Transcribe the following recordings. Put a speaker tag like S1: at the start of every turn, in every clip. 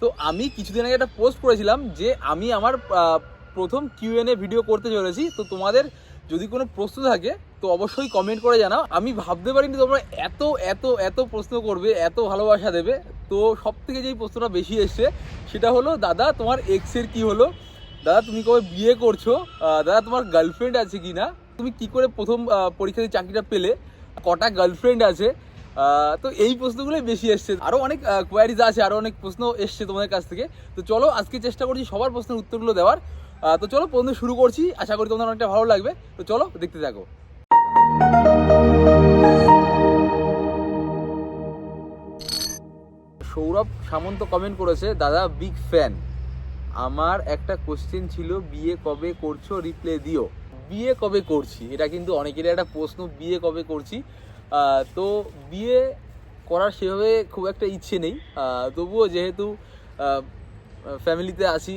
S1: তো আমি কিছুদিন আগে একটা পোস্ট করেছিলাম যে আমি আমার প্রথম কিউএনএ ভিডিও করতে চলেছি। তো তোমাদের যদি কোনো প্রশ্ন থাকে, তো অবশ্যই কমেন্ট করে জানাও। আমি ভাবতে পারিনি তোমরা এত এত এত প্রশ্ন করবে, এত ভালোবাসা দেবে। তো সব থেকে যেই প্রশ্নটা বেশি এসছে, সেটা হলো, দাদা, তোমার এক্সের কি হলো? দাদা, তুমি কবে বিয়ে করছ? দাদা, তোমার গার্লফ্রেন্ড আছে কি না তুমি কি করে প্রথম পরীক্ষাতে চাকরিটা পেলে? কটা গার্লফ্রেন্ড আছে? তো এই প্রশ্নগুলোই বেশি এসছে আরও অনেক কোয়ারিজ আছে আরও অনেক প্রশ্ন এসছে তোমাদের কাছ থেকে। তো চলো, আজকে চেষ্টা করছি সবার প্রশ্নের উত্তরগুলো দেওয়ার। তো চলো প্রশ্ন শুরু করছি। আশা করি তোমাদের অনেকটা ভালো লাগবে। তো চলো, দেখতে থাকো। সৌরভ সামন্ত কমেন্ট করেছে, দাদা বিগ ফ্যান আমার একটা কোশ্চেন ছিল, বিয়ে কবে করছ? রিপ্লে দিও। বিয়ে কবে করছি? এটা কিন্তু অনেকেরই একটা প্রশ্ন, বিয়ে কবে করছি? তো বিয়ে করার সেভাবে খুব একটা ইচ্ছে নেই। তবুও যেহেতু ফ্যামিলিতে আছি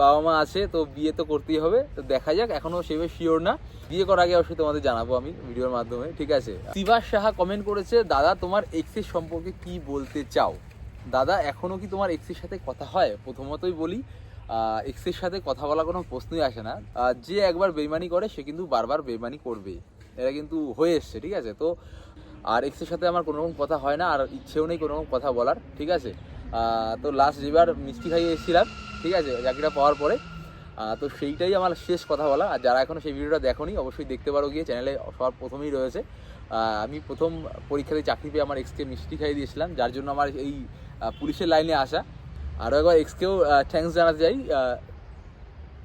S1: বাবা মা আছে, তো বিয়ে তো করতেই হবে। তো দেখা যাক এখনও সেভাবে শিওর না। বিয়ে করার আগে অবশ্যই তোমাদের জানাব আমি ভিডিওর মাধ্যমে, ঠিক আছে? শিবাস সাহা কমেন্ট করেছে, দাদা, তোমার এক্সের সম্পর্কে কি বলতে চাও? দাদা এখনও কি তোমার এক্সের সাথে কথা হয়? প্রথমতই বলি এক্সের সাথে কথা বলা কোনো প্রশ্নই আসে না। যে একবার বেইমানি করে, সে কিন্তু বারবার বেইমানি করবে এটা কিন্তু হয়ে এসছে, ঠিক আছে? তো আর এক্সের সাথে আমার কোনো রকম কথা হয় না, আর ইচ্ছেও নেই কোনো রকম কথা বলার, ঠিক আছে? তো লাস্ট যেবার মিষ্টি খাইয়ে এসেছিলাম, ঠিক আছে, চাকরিটা পাওয়ার পরে তো সেইটাই আমার শেষ কথা বলা। আর যারা এখনও সেই ভিডিওটা দেখোনি, অবশ্যই দেখতে পারো গিয়ে চ্যানেলে সবার প্রথমেই রয়েছে। আমি প্রথম পরীক্ষাতে চাকরি পেয়ে আমার এক্সকে মিষ্টি খাইয়ে দিয়েছিলাম, যার জন্য আমার এই পুলিশের লাইনে আসা। আরও একবার এক্সকেও থ্যাঙ্কস জানাতে চাই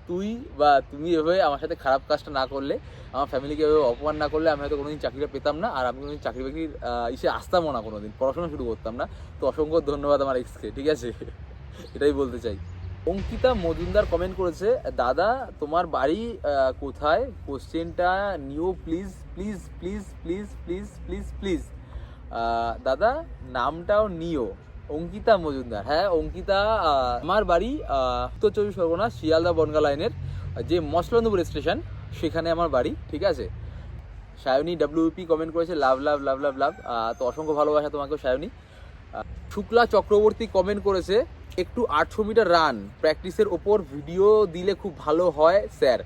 S1: তুই বা তুমি এভাবে আমার সাথে খারাপ কাজটা না করলে আমার ফ্যামিলিকে এভাবে অপমান না করলে আমি হয়তো কোনোদিন চাকরিটা পেতাম না আর আমি কোনোদিন চাকরি বাকরির আহ, ইসে আসতামও না কোনোদিন। পড়াশোনা শুরু করতাম না। তো অসংখ্য ধন্যবাদ আমার এক্সকে ঠিক আছে? এটাই বলতে চাই। অঙ্কিতা মজুমদার কমেন্ট করেছে দাদা তোমার বাড়ি কোথায়? কোশ্চেনটা নিও please please please please please please please দাদা নামটাও নিও। অঙ্কিতা মজুমদার। হ্যাঁ অঙ্কিতা আমার বাড়ি উত্তর চব্বিশ পরগনা শিয়ালদা বনগা লাইনের যে মসলন্দপুর স্টেশন, সেখানে আমার বাড়ি, ঠিক আছে? সায়নী ডাব্লিউপি কমেন্ট করেছে, লাভ লাভ লাভ লাভ লাভ। তো অসংখ্য ভালোবাসা তোমাকেও, সায়নী। শুক্লা চক্রবর্তী কমেন্ট করেছে, একটু আটশো মিটার রান প্র্যাকটিসের ওপর ভিডিও দিলে খুব ভালো হয় স্যার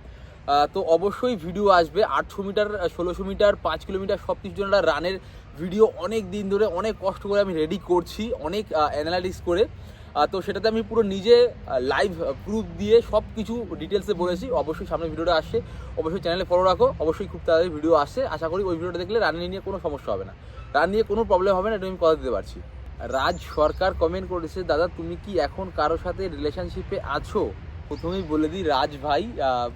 S1: তো অবশ্যই ভিডিও আসবে। আটশো মিটার, ষোলোশো মিটার, পাঁচ কিলোমিটার সব কিছু জন্য রানের ভিডিও অনেক দিন ধরে, অনেক কষ্ট করে আমি রেডি করছি, অনেক অ্যানালাইসিস করে। তো সেটাতে আমি পুরো নিজে লাইভ প্রুফ দিয়ে সব কিছু ডিটেলসে বলেছি। অবশ্যই সামনে ভিডিওটা আসছে। অবশ্যই চ্যানেলে ফলো রাখো। অবশ্যই খুব তাড়াতাড়ি ভিডিও আসছে। আশা করি ওই ভিডিওটা দেখলে রান নিয়ে কোনো সমস্যা হবে না। রান নিয়ে কোনো প্রবলেম হবে না, এটা আমি কথা দিতে পারছি। রাজ সরকার কমেন্ট করেছে, দাদা, তুমি কি এখন কারোর সাথে রিলেশনশিপে আছো? প্রথমেই বলে দিই, রাজ ভাই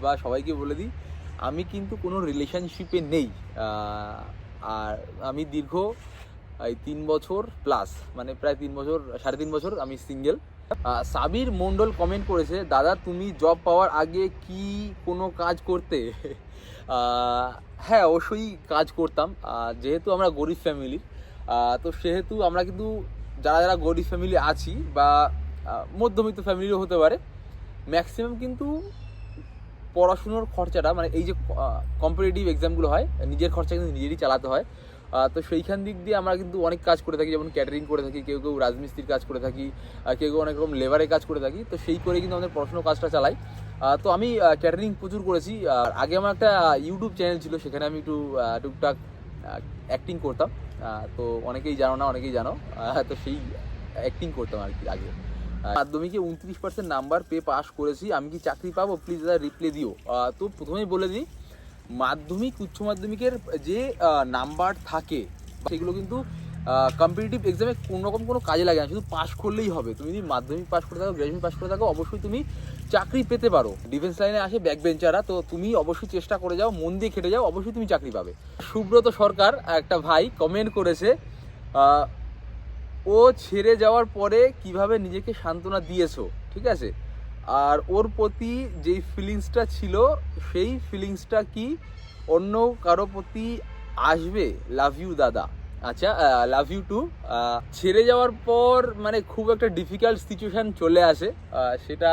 S1: বা সবাইকে বলে দিই, আমি কিন্তু কোনো রিলেশনশিপে নেই। আর আমি দীর্ঘ, এই তিন বছর প্লাস মানে প্রায় তিন বছর, সাড়ে তিন বছর আমি সিঙ্গেল সাবির মণ্ডল কমেন্ট করেছে, দাদা, তুমি জব পাওয়ার আগে কি কোনো কাজ করতে? হ্যাঁ অবশ্যই কাজ করতাম। যেহেতু আমরা গরিব ফ্যামিলি তো সেহেতু আমরা কিন্তু যারা যারা গরিব ফ্যামিলি আছি বা মধ্যবিত্ত ফ্যামিলিও হতে পারে ম্যাক্সিমাম কিন্তু পড়াশুনোর খরচাটা মানে এই যে কম্পিটিটিভ এক্সামগুলো হয়, নিজের খরচা কিন্তু নিজেরই চালাতে হয়। তো সেইখান দিক দিয়ে আমরা কিন্তু অনেক কাজ করে থাকি, যেমন ক্যাটারিং করে থাকি, কেউ কেউ রাজমিস্ত্রির কাজ করে থাকি কেউ কেউ অনেক রকম লেবারের কাজ করে থাকি, তো সেই করে কিন্তু আমাদের পড়াশুনোর কাজটা চালাই। তো আমি ক্যাটারিং প্রচুর করেছি। আর আগে আমার একটা ইউটিউব চ্যানেল ছিল, সেখানে আমি একটু টুকটাক অ্যাক্টিং করতাম। তো অনেকেই জানো না, অনেকেই জানো। তো সেই অ্যাক্টিং করতাম আর কি আগে। মাধ্যমিকে উনত্রিশ পার্সেন্ট নাম্বার পেয়ে পাস করেছি? আমি কি চাকরি পাবো? প্লিজ দাদা রিপ্লে দিও। তো প্রথমেই বলে দিই মাধ্যমিক উচ্চ মাধ্যমিকের যে নাম্বার থাকে সেগুলো কিন্তু কম্পিটিটিভ এক্সামে কোনো রকম কোনো কাজে লাগে না। শুধু পাস করলেই হবে। তুমি যদি মাধ্যমিক পাস করে থাকো গ্র্যাজুয়েশন পাস করে থাকো অবশ্যই তুমি চাকরি পেতে পারো। ডিফেন্স লাইনে আসে ব্যাক বেঞ্চাররা তো তুমি অবশ্যই চেষ্টা করে যাও মন দিয়ে খেটে যাও অবশ্যই তুমি চাকরি পাবে। সুব্রত সরকার একটা ভাই কমেন্ট করেছে ও ছেড়ে যাওয়ার পরে কীভাবে নিজেকে সান্ত্বনা দিয়েছ, ঠিক আছে? আর ওর প্রতি যেই ফিলিংসটা ছিল, সেই ফিলিংসটা কি অন্য কারও প্রতি আসবে? লাভ ইউ দাদা। আচ্ছা লাভ ইউ টু ছেড়ে যাওয়ার পর মানে খুব একটা ডিফিকাল্ট সিচুয়েশান চলে আসে। সেটা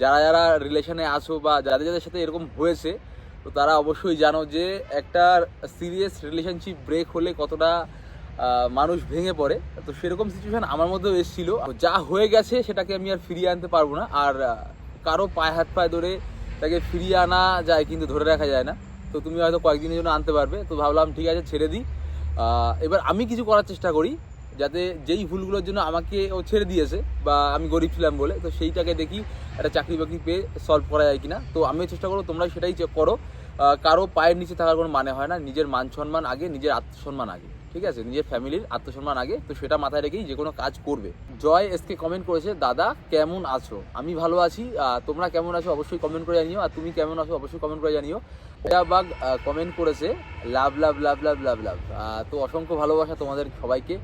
S1: যারা যারা রিলেশনে আসো বা যাদের যাদের সাথে এরকম হয়েছে, তো তারা অবশ্যই জানো যে একটা সিরিয়াস রিলেশনশিপ ব্রেক হলে কতটা মানুষ ভেঙে পড়ে। তো সেরকম সিচুয়েশন আমার মধ্যেও এসেছিল। যা হয়ে গেছে সেটাকে আমি আর ফিরিয়ে আনতে পারব না। আর কারও পায়ে হাত পায়ে ধরে তাকে ফিরিয়ে আনা যায় কিন্তু ধরে রাখা যায় না। তো তুমি হয়তো কয়েকদিনের জন্য আনতে পারবে। তো ভাবলাম, ঠিক আছে, ছেড়ে দিই। এবার আমি কিছু করার চেষ্টা করি যাতে যেই ভুলগুলোর জন্য আমাকে ও ছেড়ে দিয়েছে বা আমি গরিব ছিলাম বলে, তো সেইটাকে দেখি একটা চাকরি বাকরি পেয়ে সলভ করা যায় কিনা। তো আমিও চেষ্টা করব তোমরা সেটাই চেক করো কারও পায়ের নিচে থাকার কোনো মানে হয় না। নিজের মান সম্মান আগে, নিজের আত্মসম্মান আগে। ঠিক আছে? নিজের ফ্যামিলির আত্মসম্মান আগে, তো সেটা মাথায় রেখেই যে কোনো কাজ করবে। জয় এসকে কমেন্ট করেছে, দাদা, কেমন আছো? আমি ভালো আছি তোমরা কেমন আছো অবশ্যই কমেন্ট করে জানিও, আর তুমি কেমন আছো অবশ্যই কমেন্ট করে জানিও। বাগ কমেন্ট করেছে, লাভ লাভ লাভ লাভ লাভ লাভ। তো অসংখ্য ভালোবাসা তোমাদের সবাইকে।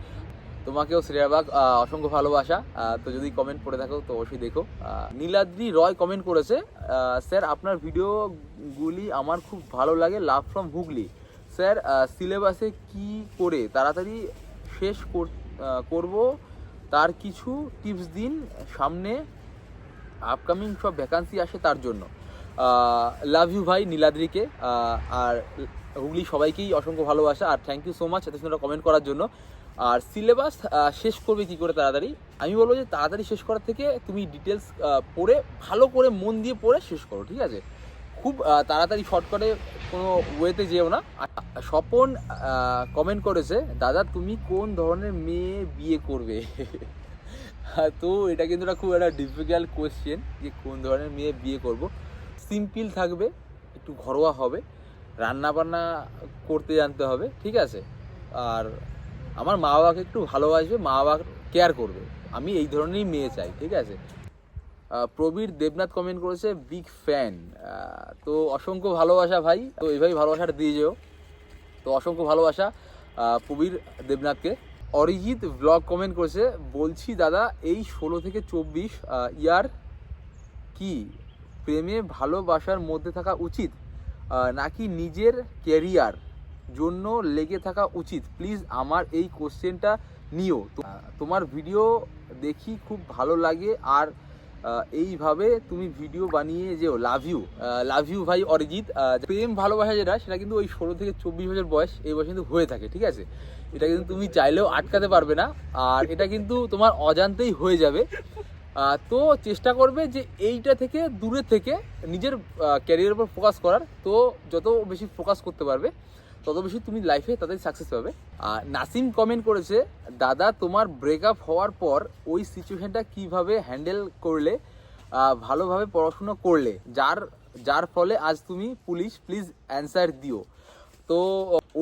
S1: তোমাকেও শ্রেয়াবাগ অসংখ্য ভালোবাসা। তো যদি কমেন্ট করে থাকো, তো অবশ্যই দেখো। নীলাদ্রি রয় কমেন্ট করেছে স্যার, আপনার ভিডিওগুলি আমার খুব ভালো লাগে, লাভ ফ্রম হুগলি। স্যার সিলেবাসে কি করে তাড়াতাড়ি শেষ করব তার কিছু টিপস দিন সামনে। আপকামিং সব ভ্যাকান্সি আসে তার জন্য। লাভ ইউ ভাই, নীলাদ্রিকে। আর হুগলি সবাইকেই অসংখ্য ভালোবাসা। আর থ্যাংক ইউ সো মাচ এত সুন্দর কমেন্ট করার জন্য। আর সিলেবাস শেষ করবে কি করে তাড়াতাড়ি? আমি বলব যে তাড়াতাড়ি শেষ করার থেকে তুমি ডিটেলস পড়ে, ভালো করে মন দিয়ে পড়ে শেষ করো, ঠিক আছে? খুব তাড়াতাড়ি শর্টকাটে কোনো ওয়েতে যেও না। স্বপন কমেন্ট করেছে, দাদা, তুমি কোন ধরনের মেয়ে বিয়ে করবে? তো এটা কিন্তু খুব একটা ডিফিকাল্ট কোয়েশ্চেন যে কোন ধরনের মেয়ে বিয়ে করব। সিম্পল থাকবে, একটু ঘরোয়া হবে রান্না বান্না করতে জানতে হবে, ঠিক আছে? আর আমার মা বাবাকে একটু ভালোবাসবে মা বাবা কেয়ার করবে। আমি এই ধরনেরই মেয়ে চাই, ঠিক আছে? প্রবীর দেবনাথ কমেন্ট করেছে বিগ ফ্যান তো অসংখ্য ভালোবাসা ভাই। তো এইভাবেই ভালোবাসাটা দিয়ে যেও। তো অসংখ্য ভালোবাসা প্রবীর দেবনাথকে। অরিজিৎ ব্লগ কমেন্ট করেছে, বলছি দাদা, এই ষোলো থেকে চব্বিশ ইয়ার কি প্রেমে ভালোবাসার মধ্যে থাকা উচিত নাকি নিজের ক্যারিয়ার জন্য লেগে থাকা উচিত? প্লিজ আমার এই কোশ্চেনটা নিও। তোমার ভিডিও দেখি খুব ভালো লাগে, আর এইভাবে তুমি ভিডিও বানিয়ে যেও লাভ ইউ লাভ ইউ ভাই অরিজিৎ প্রেম ভালোবাসা যেটা, সেটা কিন্তু ওই ষোলো থেকে চব্বিশ বছর বয়স, এই বয়সে কিন্তু হয়ে থাকে, ঠিক আছে? এটা কিন্তু তুমি চাইলেও আটকাতে পারবে না, আর এটা কিন্তু তোমার অজান্তেই হয়ে যাবে। তো চেষ্টা করবে যে এইটা থেকে দূরে থেকে নিজের ক্যারিয়ার উপর ফোকাস করার। তো যত বেশি ফোকাস করতে পারবে তত বেশি তুমি লাইফে তাদের সাকসেস পাবে। আর নাসিম কমেন্ট করেছে, দাদা, তোমার ব্রেকআপ হওয়ার পর ওই সিচুয়েশনটা কীভাবে হ্যান্ডেল করলে ভালোভাবে পড়াশুনো করলে? যার যার ফলে আজ তুমি পুলিশ প্লিজ অ্যান্সার দিও। তো,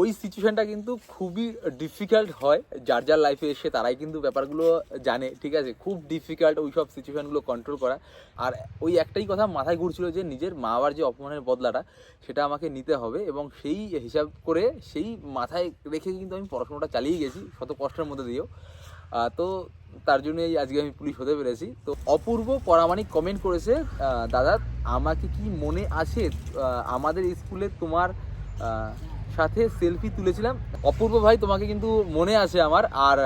S1: ওই সিচুয়েশনটা কিন্তু খুবই ডিফিকাল্ট হয়। যার যার লাইফে এসে তারাই কিন্তু ব্যাপারগুলো জানে, ঠিক আছে? খুব ডিফিকাল্ট ওই সব সিচুয়েশনগুলো কন্ট্রোল করা। আর ওই একটাই কথা মাথায় ঘুরছিল যে, নিজের মা বাবার যে অপমানের বদলাটা, সেটা আমাকে নিতে হবে এবং সেই হিসাব করে, সেই মাথায় রেখে কিন্তু আমি পড়াশোনাটা চালিয়ে গেছি, শত কষ্টের মধ্যে দিয়েও। তো তার জন্যই আজকে আমি পুলিশ হতে পেরেছি। তো অপূর্ব পরামানিক কমেন্ট করেছে দাদা, আমাকে কি মনে আছে আমাদের স্কুলে তোমার সাথে সেলফি তুলেছিলাম। অপূর্ব ভাই, তোমাকে কিন্তু মনে আছে আমার। আর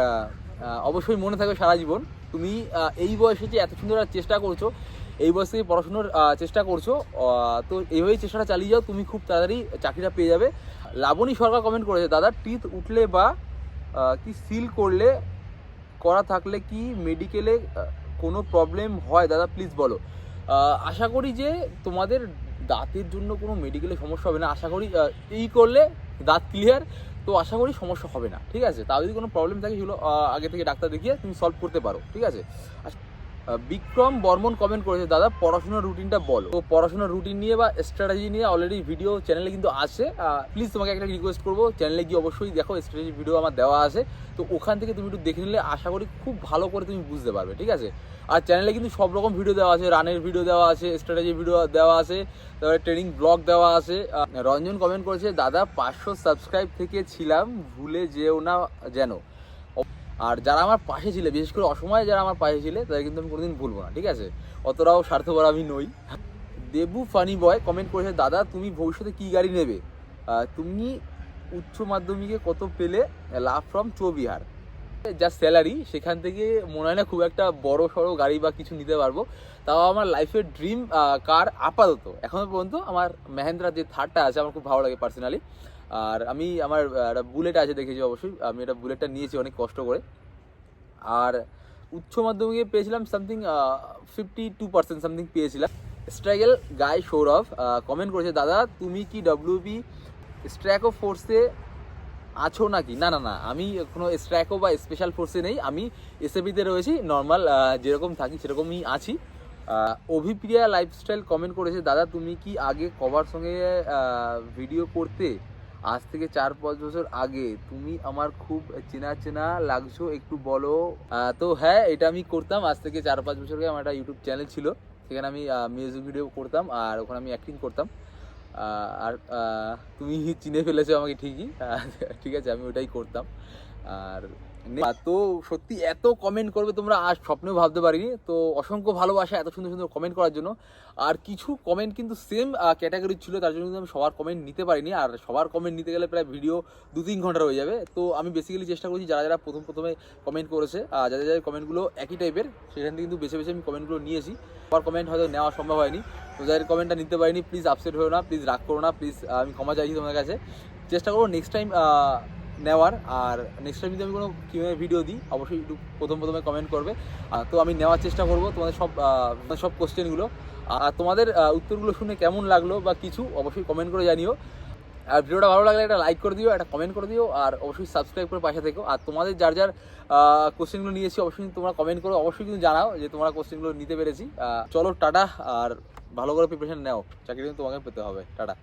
S1: অবশ্যই মনে থাকবে সারা জীবন। তুমি এই বয়সে যে এত সুন্দর চেষ্টা করছ, এই বয়সে পড়াশুনোর চেষ্টা করছ তো এইভাবেই চেষ্টাটা চালিয়ে যাও। তুমি খুব তাড়াতাড়ি চাকরিটা পেয়ে যাবে। লাবণী সরকার কমেন্ট করেছে, দাদা টিথ উঠলে বা কি সিল করলে, করা থাকলে কি মেডিকেলে কোনো প্রবলেম হয়? দাদা প্লিজ বলো। আশা করি যে তোমাদের দাঁতের জন্য কোনো মেডিকেলে সমস্যা হবে না। আশা করি এই করলে দাঁত ক্লিয়ার তো আশা করি সমস্যা হবে না ঠিক আছে? তাও যদি কোনো প্রবলেম থাকে সেগুলো আগে থেকে ডাক্তার দেখিয়ে তুমি সলভ করতে পারো ঠিক আছে? আচ্ছা, বিক্রম বর্মন কমেন্ট করেছে, দাদা, পড়াশোনার রুটিনটা বলো। তো পড়াশোনার রুটিন নিয়ে বা স্ট্র্যাটেজি নিয়ে অলরেডি ভিডিও চ্যানেলে কিন্তু আছে। প্লিজ তোমাকে একটা রিকোয়েস্ট করব চ্যানেলে গিয়ে অবশ্যই দেখো স্ট্র্যাটেজি ভিডিও আমার দেওয়া আছে। তো ওখান থেকে তুমি একটু দেখে নিলে আশা করি খুব ভালো করে তুমি বুঝতে পারবে, ঠিক আছে? আর চ্যানেলে কিন্তু সব রকম ভিডিও দেওয়া আছে রানের ভিডিও দেওয়া আছে স্ট্র্যাটেজি ভিডিও দেওয়া আছে, তারপরে ট্রেনিং ব্লগ দেওয়া আছে। রঞ্জন কমেন্ট করেছে, দাদা, পাঁচশো সাবস্ক্রাইব থেকে ছিলাম, ভুলে যেও না যেন। আর যারা আমার পাশে ছিলে, বিশেষ করে অসময়ে যারা আমার পাশে ছিলে, তাদের কিন্তু আমি কোনোদিন ভুলবো না, ঠিক আছে? অতটাও স্বার্থপর আমি নই। দেবু ফানি বয় কমেন্ট করেছে, দাদা, তুমি ভবিষ্যতে কি গাড়ি নেবে? তুমি উচ্চ মাধ্যমিকে কত পেলে? Love from Choubihar. যা স্যালারি সেখান থেকে মনে হয় না খুব একটা বড় সড়ো গাড়ি বা কিছু নিতে পারব। তাও আমার লাইফের ড্রিম কার আপাতত। এখনও পর্যন্ত আমার মেহেন্দ্রা যে থারটা আছে, আমার খুব ভালো লাগে পার্সোনালি আর আমি আমার একটা বুলেট আছে দেখেছি অবশ্যই। আমি এটা বুলেটটা নিয়েছি অনেক কষ্ট করে। আর উচ্চ মাধ্যমিকে পেয়েছিলাম something fifty two percent something পেয়েছিলাম। স্ট্রাগল গাই সৌরভ কমেন্ট করেছে, দাদা, তুমি কি ডব্লিউবি স্ট্র্যাকো ফোর্সে আছো নাকি? না না না, আমি কোনো স্ট্র্যাকো বা স্পেশাল ফোর্সে নেই। আমি এসএবিতে রয়েছি নর্মাল যেরকম থাকি, সেরকমই আছি। অভিপ্রিয়া লাইফস্টাইল কমেন্ট করেছে, দাদা, তুমি কি আগে কভার সঙ্গে ভিডিও করতে আজ থেকে চার পাঁচ বছর আগে তুমি আমার খুব চেনা চেনা লাগছো, একটু বলো। তো হ্যাঁ এটা আমি করতাম। আজ থেকে চার পাঁচ বছর আগে আমার একটা ইউটিউব চ্যানেল ছিল। সেখানে আমি মিউজিক ভিডিও করতাম আর ওখানে আমি অ্যাক্টিং করতাম। আর তুমি চিনে ফেলেছো আমাকে ঠিকই। ঠিক আছে, আমি ওটাই করতাম। আর তো সত্যি এত কমেন্ট করবে তোমরা আজ স্বপ্নেও ভাবতে পারিনি। তো অসংখ্য ভালোবাসা এত সুন্দর সুন্দর কমেন্ট করার জন্য। আর কিছু কমেন্ট কিন্তু সেম ক্যাটাগরি ছিল তার জন্য কিন্তু আমি সবার কমেন্ট নিতে পারিনি। আর সবার কমেন্ট নিতে গেলে প্রায় ভিডিও দু তিন ঘণ্টা হয়ে যাবে। তো আমি বেসিক্যালি চেষ্টা করছি যারা যারা প্রথম প্রথমে কমেন্ট করেছে আহ, যাদের যাদের কমেন্টগুলো একই টাইপের সেখান থেকে কিন্তু বেছে বেছে আমি কমেন্টগুলো নিয়েছি। সবার কমেন্ট হয়তো নেওয়া সম্ভব হয়নি। তো যাদের কমেন্টটা নিতে পারিনি প্লিজ আপসেট হয়েও না প্লিজ রাগ করো না প্লিজ আমি ক্ষমা চাইছি তোমাদের কাছে। চেষ্টা করব নেক্সট টাইম নেওয়ার। আর নেক্সট টাইম যদি আমি কোনো কীভাবে ভিডিও দিই, অবশ্যই একটু প্রথম প্রথমে কমেন্ট করবে। তো আমি নেওয়ার চেষ্টা করব তোমাদের সব সব কোশ্চেনগুলো আর তোমাদের উত্তরগুলো শুনে কেমন লাগল বা কিছু, অবশ্যই কমেন্ট করে জানিও। আর ভিডিওটা ভালো লাগলে একটা লাইক করে দিও, একটা কমেন্ট করে দিও, আর অবশ্যই সাবস্ক্রাইব করে পাশে থেকো। আর তোমাদের যার যার কোশ্চেনগুলো নিয়েছি, অবশ্যই তোমরা কমেন্ট করো, অবশ্যই কিন্তু জানাও যে তোমরা কোশ্চেনগুলো নিতে পেরেছি। চলো টাটা, আর ভালো করে প্রিপারেশন নেও। চাকরি কিন্তু তোমাকে পেতে হবে। টাটা।